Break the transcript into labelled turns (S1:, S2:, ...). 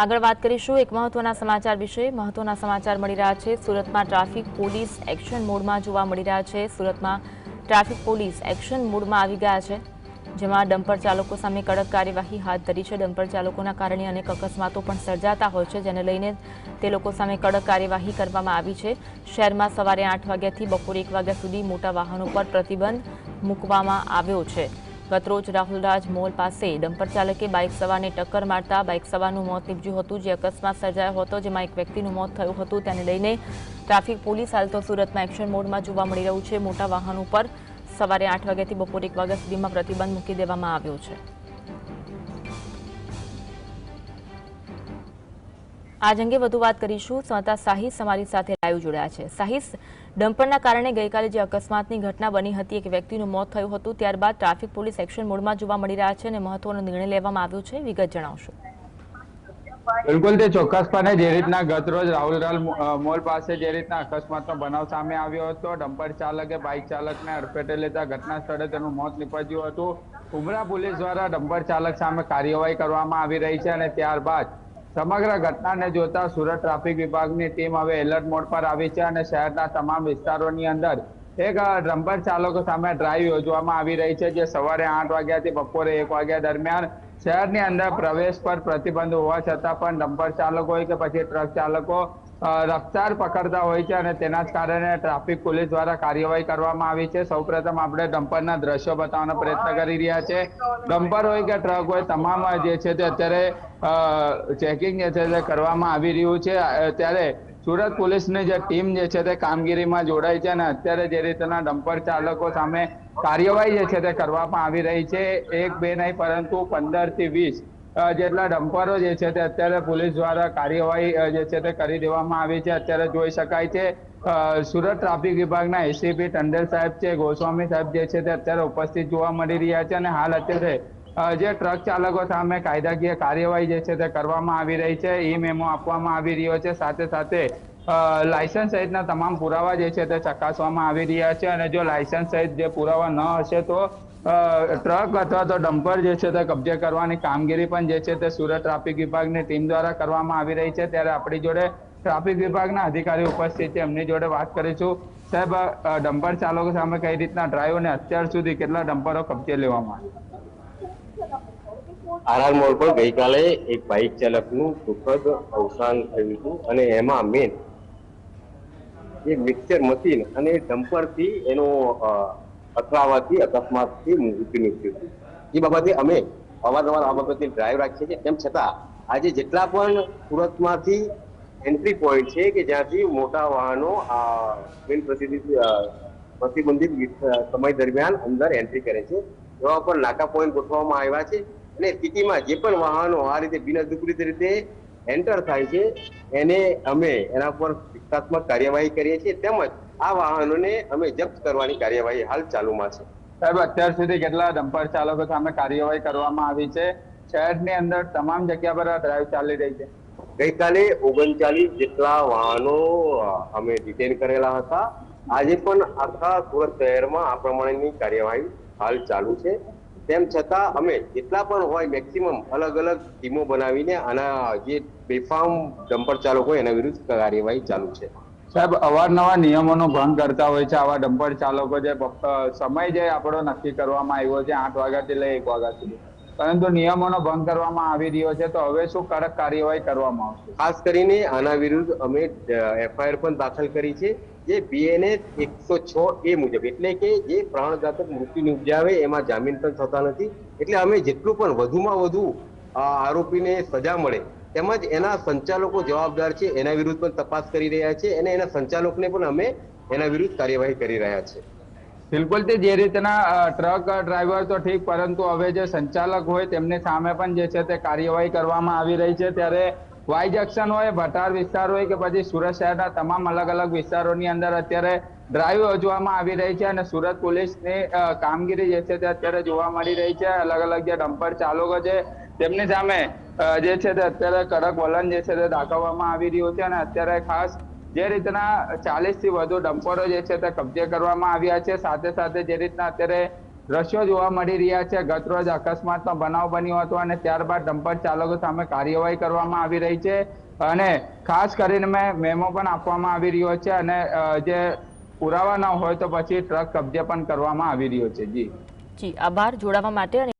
S1: આગળ વાત કરીશું એક મહત્વના સમાચાર વિશે. મહત્વના સમાચાર મળી રહ્યા છે. સુરતમાં ટ્રાફિક પોલીસ એક્શન મોડમાં જોવા મળી રહ્યા છે. સુરતમાં ટ્રાફિક પોલીસ એક્શન મોડમાં આવી ગયા છે, જેમાં ડમ્પર ચાલકો સામે કડક કાર્યવાહી હાથ ધરી છે. ડમ્પર ચાલકોના કારણે અનેક અકસ્માતો પણ સર્જાતા હોય છે, જેને લઈને તે લોકો સામે કડક કાર્યવાહી કરવામાં આવી છે. શહેરમાં સવારે આઠ વાગ્યાથી બપોરે એક વાગ્યા સુધી મોટા વાહનો પર પ્રતિબંધ મૂકવામાં આવ્યો છે. ગતરોજ રાહુલરાજ મોલ પાસે ડમ્પર ચાલકે બાઇક સવારને ટક્કર મારતા બાઇક સવારનું મોત નીપજ્યું હતું, જે અકસ્માત સર્જાયો હતો, જેમાં એક વ્યક્તિનું મોત થયું હતું. તેને લઈને ટ્રાફિક પોલીસ હાલ તો સુરતમાં એક્શન મોડમાં જોવા મળી રહ્યું છે. મોટા વાહનો પર સવારે આઠ વાગ્યાથી બપોરે એક વાગ્યા સુધીમાં પ્રતિબંધ મૂકી દેવામાં આવ્યો છે. આજ અંગે વધુ વાત કરીશું. સંતા સાહિસ અમારી સાથે લાઈવ જોડાયા છે. સાહિસ, ડમ્પરના કારણે ગઈકાલે જે અકસ્માતની ઘટના બની હતી, એક વ્યક્તિનું મોત થયું હતું, ત્યારબાદ ટ્રાફિક પોલીસ એક્શન મોડમાં જોવા મળી રહ્યા છે અને મહત્વનો નિર્ણય લેવામાં આવ્યો છે. વિગત જણાવશો.
S2: બિલકુલ, તે ચોક્કસપણે જે રીતના ગતરોજ રાહુલરાલ મોલ પાસે જે રીતના અકસ્માતનો બનાવ સામે આવ્યો હતો, ડમ્પર ચાલકે, બાઇક ચાલકને અડફેટે લેતા ઘટના સ્થળે તેનું મોત નીપજ્યું હતું. ઉમરા પોલીસ દ્વારા ડમ્પર ચાલક સામે કાર્યવાહી કરવામાં આવી રહી છે અને ત્યારબાદ સમગ્ર ઘટનાને જોતા સુરત ટ્રાફિક વિભાગની ટીમ હવે એલર્ટ મોડ પર આવી છે અને શહેરના તમામ વિસ્તારોની અંદર એક ડમ્પર ચાલકો સામે ડ્રાઈવ યોજવામાં આવી રહી છે, જે સવારે આઠ વાગ્યાથી બપોરે એક વાગ્યા દરમિયાન શહેરની અંદર પ્રવેશ પર પ્રતિબંધ હોવા છતાં પણ ડમ્પર ચાલકો હોય કે પછી ટ્રક ચાલકો રફતાર પકડતા હોય છે અને તેના જ કારણે ટ્રાફિક પોલીસ દ્વારા કાર્યવાહી કરવામાં આવી છે. સૌપ્રથમ આપણે ડમ્પરના દ્રશ્યો બતાવવાનો પ્રયત્ન કરી રહ્યા છે. ડમ્પર હોય કે ટ્રક હોય તમામ જે છે તે અત્યારે ચેકિંગ જે છે તે કરવામાં આવી રહ્યું છે. ત્યારે સુરત પોલીસની જે ટીમ જે છે તે કામગીરીમાં જોડાઈ છે અને અત્યારે જે રીતના ડમ્પર ચાલકો સામે કાર્યવાહી જે છે તે કરવામાં આવી રહી છે. એક બે નહીં, પરંતુ પંદરથી વીસ જેટલા ડમ્પરો જે છે તે અત્યારે પોલીસ દ્વારા કાર્યવાહી જે છે તે કરી દેવામાં આવી છે. અત્યારે જોઈ શકાય છે સુરત ટ્રાફિક વિભાગના એસીપી ટંડેલ સાહેબ છે, ગોસ્વામી સાહેબ જે છે તે અત્યારે ઉપસ્થિત જોવા મળી રહ્યા છે અને હાલ અત્યારે જે ટ્રક ચાલકો સામે કાયદાકીય કાર્યવાહી જે છે તે કરવામાં આવી રહી છે. ઈ મેમો આપવામાં આવી રહ્યો છે. સાથે સાથે લાયસન્સ સહિતના તમામ પુરાવા જે છે તે ચકાસવામાં આવી રહ્યા છે અને જો લાયસન્સ સહિત જે પુરાવા ન હશે તો ટ્રક અથવા તો ડમ્પર જે છે તે કબજે કરવાની કામગીરી પણ જે છે તે સુરત ટ્રાફિક વિભાગની ટીમ દ્વારા કરવામાં આવી રહી છે. ત્યારે આપણી જોડે ટ્રાફિક વિભાગના અધિકારી ઉપસ્થિત છે. એમની જોડે વાત કરીશું. સાહેબ ડમ્પર ચાલકો સામે કઈ રીતના ડ્રાઈવ ને અત્યાર સુધી કેટલા ડમ્પરો કબજે લેવામાં
S3: આરઆર મોડ પર ગઈકાલે એક બાઇક ચાલકનું દુઃખદ અવસાન થયું હતું અને એમાં મેન એક મિક્સર મશીન અને ડમ્પરથી એનો અથડાવાથી અકસ્માતથી મૃત્યુ હતું એ બાબતે અમે અવારનવાર આ બાબતે ડ્રાઈવ રાખીએ છીએ. તેમ છતાં, આજે જેટલા પણ સુરતમાંથી એન્ટ્રી પોઈન્ટ છે કે જ્યાંથી મોટા વાહનો આ બિન પ્રતિબંધિત સમય દરમિયાન અંદર એન્ટ્રી કરે છે, એવા પણ નાકા પોઈન્ટ ગોઠવવામાં આવ્યા છે. અને સિટીમાં જે પણ વાહનો આ રીતે બિન અધિકૃત રીતે એન્ટર થાય છે, એને અમે એના પર શિક્ષાત્મક કાર્યવાહી કરીએ છીએ. તેમજ આ વાહનોને અમે જપ્ત કરવાની કાર્યવાહી હાલ ચાલુમાં છે.
S2: સાહેબ અત્યાર સુધી કેટલા ડમ્પર ચાલકો સામે કાર્યવાહી કરવામાં આવી છે? શહેરની અંદર તમામ જગ્યા પર આ ડ્રાઈવ ચાલી રહી છે.
S3: ગઈકાલે ઓગણચાલીસ જેટલા વાહનો અમે ડિટેન કરેલા હતા. આજે પણ આખા સુરત શહેરમાં આ પ્રમાણેની કાર્યવાહી હાલ ચાલુ છે. તેમ છતાં અમે જેટલા પણ હોય મેક્સિમમ અલગ અલગ ટીમો બનાવીને આના જે બેફામ ડમ્પર ચાલકો હોય એના વિરુદ્ધ કાર્યવાહી ચાલુ છે.
S2: સાહેબ, અવારનવાર નિયમોનો ભંગ કરતા હોય છે. આવા ડમ્પર ચાલકો જે સમય જે આપણો નક્કી કરવામાં આવ્યો છે, આઠ વાગ્યાથી લઈ એક વાગ્યા સુધી પરંતુ નિયમોનો ભંગ કરવામાં આવી રહ્યો છે, તો હવે શું કડક કાર્યવાહી કરવામાં આવશે?
S3: ખાસ કરીને આના વિરુદ્ધ અમે એફઆઈઆર પણ દાખલ કરી છે. જે બીએનએ એકસો છ એ મુજબ, એટલે કે જે પ્રાણઘાતક મૃત્યુ નિપજાવે એમાં જામીન પણ થતા નથી. એટલે અમે જેટલું પણ વધુમાં વધુ આરોપીને સજા મળે તેમજ એના સંચાલકો જવાબદાર છે, એના વિરુદ્ધ પણ તપાસ કરી રહ્યા છે અને એના સંચાલકને પણ અમે એના વિરુદ્ધ કાર્યવાહી કરી રહ્યા છે.
S2: બિલકુલ તે જે રીતના ટ્રક ડ્રાઈવર તો ઠીક, પરંતુ હવે જે સંચાલક હોય તેમની સામે પણ જે છે તે કાર્યવાહી કરવામાં આવી રહી છે. ત્યારે વાય જંકશન હોય, ભટાર વિસ્તાર હોય કે પછી સુરત શહેરના તમામ અલગ અલગ વિસ્તારોની અંદર અત્યારે ડ્રાઈવ યોજવામાં આવી રહી છે અને સુરત પોલીસની કામગીરી જે છે તે અત્યારે જોવા મળી રહી છે. અલગ અલગ જે ડમ્પર ચાલકો છે તેમની સામે જે છે તે અત્યારે કડક વલણ જે છે તે દાખવવામાં આવી રહ્યું છે અને અત્યારે ખાસ જે રીતના ચાલીસથી વધુ ડમ્પરો જે છે તે કબજે કરવામાં આવ્યા છે. સાથે સાથે જે રીતના અત્યારે દ્રશ્યો જોવા મળી રહ્યા છે. ગતરોજ અકસ્માતનો બનાવ બન્યો હતો અને ત્યારબાદ ડમ્પર ચાલકો સામે કાર્યવાહી કરવામાં આવી રહી છે અને ખાસ કરીને મેં મેમો પણ આપવામાં આવી રહ્યો છે અને જે પુરાવા ન હોય તો પછી ટ્રક કબજે પણ કરવામાં આવી રહ્યો છે. જી.
S1: જી, આભાર. જોડાવા માટે